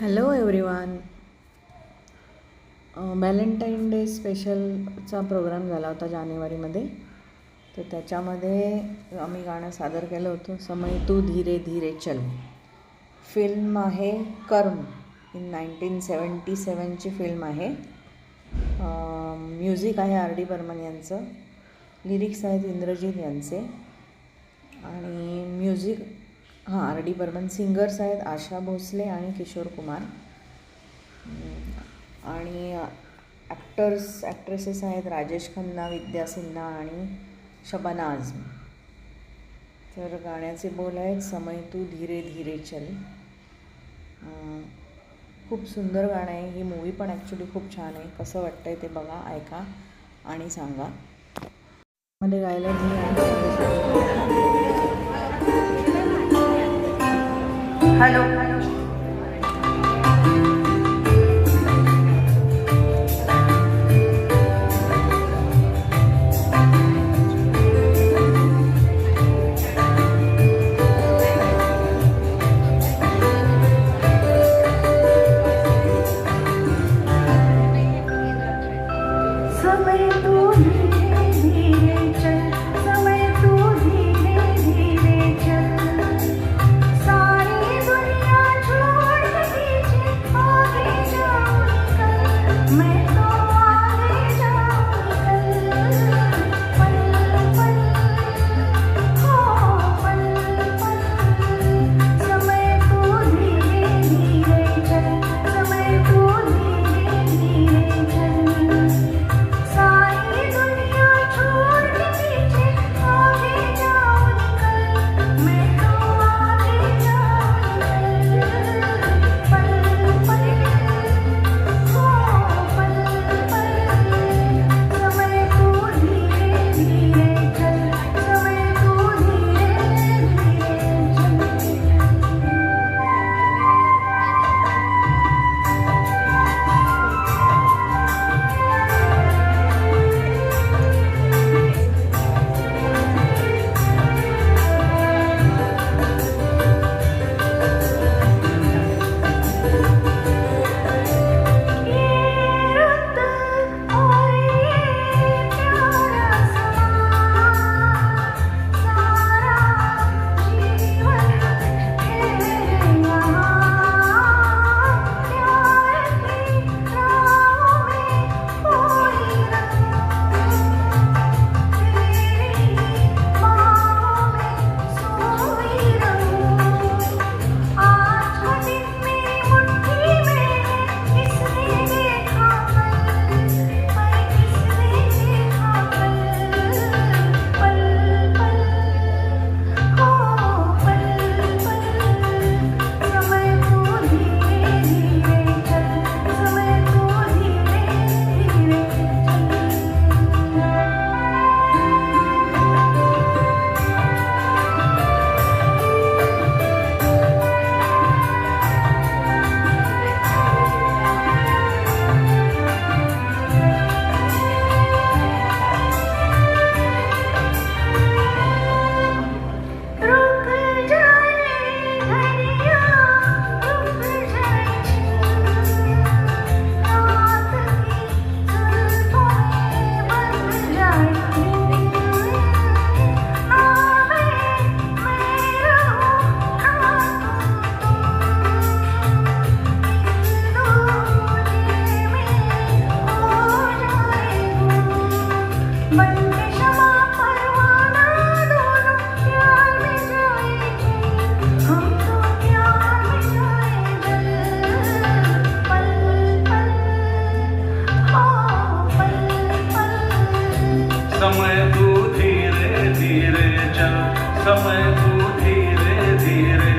Hello everyone Valentine day स्पेशलचा program झाला होता जानेवारीमध्ये. तर त्याच्यामध्ये आम्ही गाणं सादर केलं होतं. समय तू धीरे धीरे चल. फिल्म आहे कर्म. इन नाईन्टीन सेवन्टी सेवनची फिल्म आहे. म्युझिक आहे आर डी बर्मन यांचं. लिरिक्स आहेत इंद्रजित यांचे. आणि म्युझिक हां आर डी बर्मन सिंगर्स आहेत आशा भोसले आणि किशोर कुमार. आणि ॲक्टर्स ॲक्ट्रेसेस आहेत राजेश खन्ना विद्या सिन्हा आणि शबाना आझमी. तर गाण्याचे बोल आहेत समय तू धीरे धीरे चल. खूप सुंदर गाणं आहे ही मूवी पण ॲक्च्युली खूप छान आहे. कसं वाटतंय ते बघा ऐका आणि सांगा. मध्ये गायला હલો. समय तू धीरे धीरे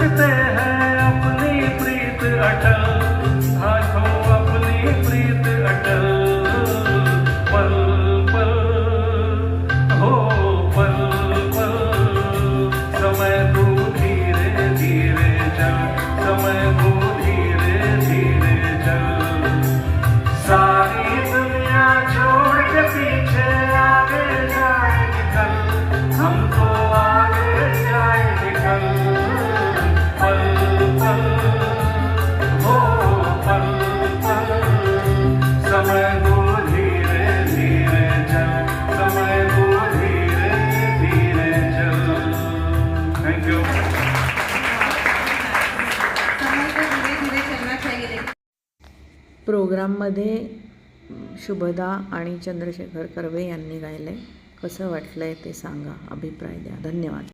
그때 प्रोग्राममध्ये शुभदा आणि चंद्रशेखर कर्वे यांनी गायलं आहे कसं वाटलं आहे ते सांगा. अभिप्राय द्या. धन्यवाद.